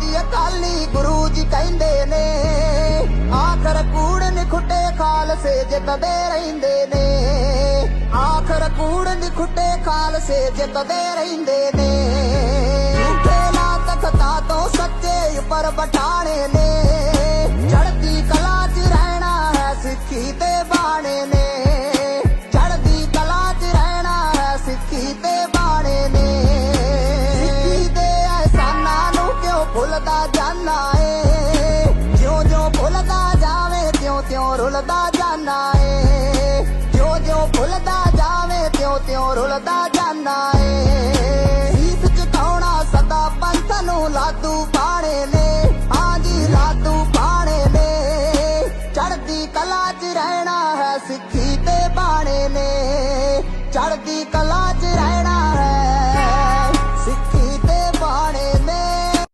ਜੀ ਅਕਾਲੀ ਗੁਰੂ ਜੀ ਕਹਿੰਦੇ ਨੇ, ਆਖਰ ਕੂੜਨ ਖੁੱਟੇ ਖਾਲਸੇ ਜਿੱਤਦੇ ਰਹਿੰਦੇ ਨੇ। ਆਖਰ ਕੂੜਨ ਖੁੱਟੇ ਖਾਲਸੇ ਜਿੱਤਦੇ ਰਹਿੰਦੇ ਨੇ। ਝੂਠੇ ਲਾ ਤਖਤਾ ਤੋਂ ਸੱਚੇ ਉੱਪਰ ਬਟਾਣੇ ਨੇ। ਚੜਦੀ ਕਲਾ 'ਚ ਰਹਿਣਾ ਹੈ ਸਿੱਖੀ ਤੇ ਬਾਣੇ ਨੇ। ਝੜਦੀ ਕਲਾ 'ਚ ਰਹਿਣਾ ਹੈ ਸਿੱਖੀ ਤੇ ਰੁਲਦਾ ਜਾਣਾ ਏ। ਜਿਉਂ ਜਿਉਂ ਭੁੱਲਦਾ ਜਾਵੇ, ਤਿਉਂ ਤਿਉਂ ਰੁਲਦਾ ਜਾਣਾ ਏ। ਸੀਸ ਝੁਕਾਉਣਾ ਸਦਾ ਪੰਥ ਨੂੰ ਲਾਦੂ ਪਾਣੇ ਨੇ। ਹਾਂਜੀ ਲਾਦੂ ਪਾਣੇ ਨੇ। ਚੜ੍ਹਦੀ ਕਲਾ 'ਚ ਰਹਿਣਾ ਹੈ ਸਿੱਖੀ ਤੇ ਬਾਣੇ ਨੇ। ਚੜ੍ਹਦੀ